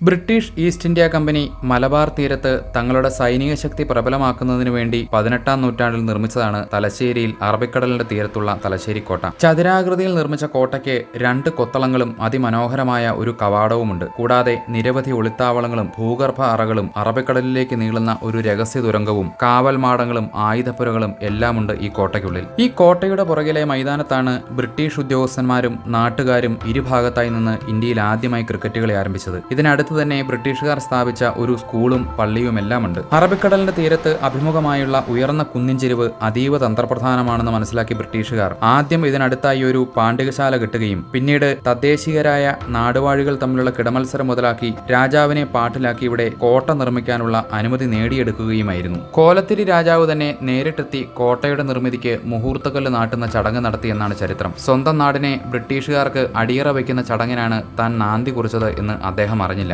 British East India company Malabar തീരത്ത് തങ്ങളുടെ സൈനിക ശക്തി പ്രബലമാക്കുന്നതിനു വേണ്ടി പതിനെട്ടാം നൂറ്റാണ്ടിൽ നിർമ്മിച്ചതാണ് തലശ്ശേരിയിൽ അറബിക്കടലിന്റെ തീരത്തുള്ള തലശ്ശേരി കോട്ട. ചതുരാകൃതിയിൽ നിർമ്മിച്ച കോട്ടയ്ക്ക് രണ്ട് കൊത്തളങ്ങളും അതിമനോഹരമായ ഒരു കവാടവുമുണ്ട്. കൂടാതെ നിരവധി ഒളിത്താവളങ്ങളും ഭൂഗർഭ അറകളും അറബിക്കടലിലേക്ക് നീളുന്ന ഒരു രഹസ്യ തുരങ്കവും കാവൽ മാടങ്ങളും ആയുധപ്പുരകളും എല്ലാമുണ്ട് ഈ കോട്ടയ്ക്കുള്ളിൽ. ഈ കോട്ടയുടെ പുറകിലെ മൈതാനത്താണ് ബ്രിട്ടീഷ് ഉദ്യോഗസ്ഥന്മാരും നാട്ടുകാരും ഇരുഭാഗത്തായി നിന്ന് ഇന്ത്യയിൽ ആദ്യമായി ക്രിക്കറ്റുകളെ ആരംഭിച്ചത്. ഇതിനടുത്ത് തന്നെ ബ്രിട്ടീഷുകാർ സ്ഥാപിച്ച ഒരു സ്കൂളും പള്ളിയും എല്ലാമുണ്ട്. അറബിക്കടലിന്റെ തീരത്ത് അഭിമുഖമായുള്ള ഉയർന്ന കുന്നിൻ ചെരിവ് അതീവ തന്ത്രപ്രധാനമാണെന്ന് മനസ്സിലാക്കി ബ്രിട്ടീഷുകാർ. ആദ്യം ഇതിനടുത്തായി ഒരു പാണ്ഡികശാല കിട്ടുകയും പിന്നീട് തദ്ദേശീയരായ നാടുവാഴികൾ തമ്മിലുള്ള കിടമത്സരം മുതലാക്കി രാജാവിനെ പാട്ടിലാക്കി ഇവിടെ കോട്ട നിർമ്മിക്കാനുള്ള അനുമതി നേടിയെടുക്കുകയുമായിരുന്നു. കോലത്തിരി രാജാവ് തന്നെ നേരിട്ടെത്തി കോട്ടയുടെ നിർമ്മിതിക്ക് മുഹൂർത്തക്കല്ല് നാട്ടുന്ന ചടങ്ങ് നടത്തിയെന്നാണ് ചരിത്രം. സ്വന്തം നാടിനെ ബ്രിട്ടീഷുകാർക്ക് അടിയറ വയ്ക്കുന്ന ചടങ്ങിനാണ് താൻ നാന്തി കുറിച്ചത് എന്ന് അദ്ദേഹം അറിഞ്ഞില്ല.